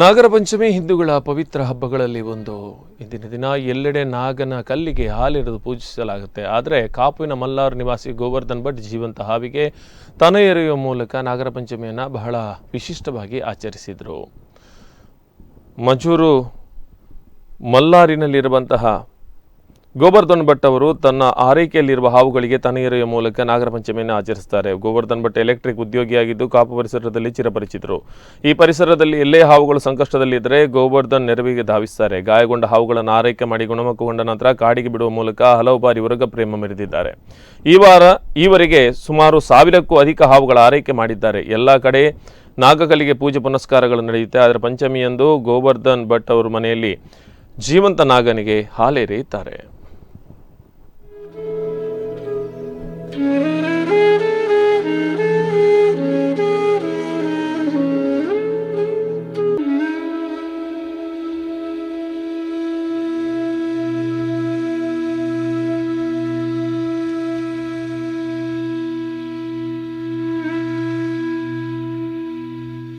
ನಾಗರ ಪಂಚಮಿ ಹಿಂದೂಗಳ ಪವಿತ್ರ ಹಬ್ಬಗಳಲ್ಲಿ ಒಂದು. ಇಂದಿನ ದಿನ ಎಲ್ಲೆಡೆ ನಾಗನ ಕಲ್ಲಿಗೆ ಹಾಲಿರುವುದು ಪೂಜಿಸಲಾಗುತ್ತೆ. ಆದರೆ ಕಾಪುವಿನ ಮಲ್ಲಾರ್ ನಿವಾಸಿ ಗೋವರ್ಧನ್ ಭಟ್ ಜೀವಂತ ಹಾವಿಗೆ ತನ ಎರೆಯುವ ಮೂಲಕ ನಾಗರ ಪಂಚಮಿಯನ್ನು ಬಹಳ ವಿಶಿಷ್ಟವಾಗಿ ಆಚರಿಸಿದರು. ಮಜೂರು ಮಲ್ಲಾರಿನಲ್ಲಿರುವಂತಹ ಗೋವರ್ಧನ್ ಭಟ್ ಅವರು ತನ್ನ ಆರೈಕೆಯಲ್ಲಿರುವ ಹಾವುಗಳಿಗೆ ತನ ಮೂಲಕ ನಾಗರ ಪಂಚಮಿಯನ್ನು ಆಚರಿಸುತ್ತಾರೆ. ಗೋವರ್ಧನ್ ಭಟ್ ಎಲೆಕ್ಟ್ರಿಕ್ ಉದ್ಯೋಗಿಯಾಗಿದ್ದು ಕಾಪು ಪರಿಸರದಲ್ಲಿ ಚಿರಪರಿಚಿತರು. ಈ ಪರಿಸರದಲ್ಲಿ ಎಲ್ಲೇ ಹಾವುಗಳು ಸಂಕಷ್ಟದಲ್ಲಿದ್ದರೆ ಗೋವರ್ಧನ್ ನೆರವಿಗೆ ಧಾವಿಸುತ್ತಾರೆ ಗಾಯಗೊಂಡ ಹಾವುಗಳನ್ನು ಆರೈಕೆ ಮಾಡಿ ಗುಣಮುಖಗೊಂಡ ನಂತರ ಕಾಡಿಗೆ ಬಿಡುವ ಮೂಲಕ ಹಲವು ಬಾರಿ ಉರಗ ಪ್ರೇಮ ಮೆರೆದಿದ್ದಾರೆ. ಈ ವಾರ ಈವರೆಗೆ ಸುಮಾರು ಸಾವಿರಕ್ಕೂ ಅಧಿಕ ಹಾವುಗಳ ಆರೈಕೆ ಮಾಡಿದ್ದಾರೆ. ಎಲ್ಲ ಕಡೆ ನಾಗಕಲಿಗೆ ಪೂಜೆ ಪುನಸ್ಕಾರಗಳು ನಡೆಯುತ್ತೆ. ಆದರೆ ಪಂಚಮಿಯಂದು ಗೋವರ್ಧನ್ ಭಟ್ ಅವರ ಮನೆಯಲ್ಲಿ ಜೀವಂತ ನಾಗನಿಗೆ ಹಾಲೆರೆಯುತ್ತಾರೆ.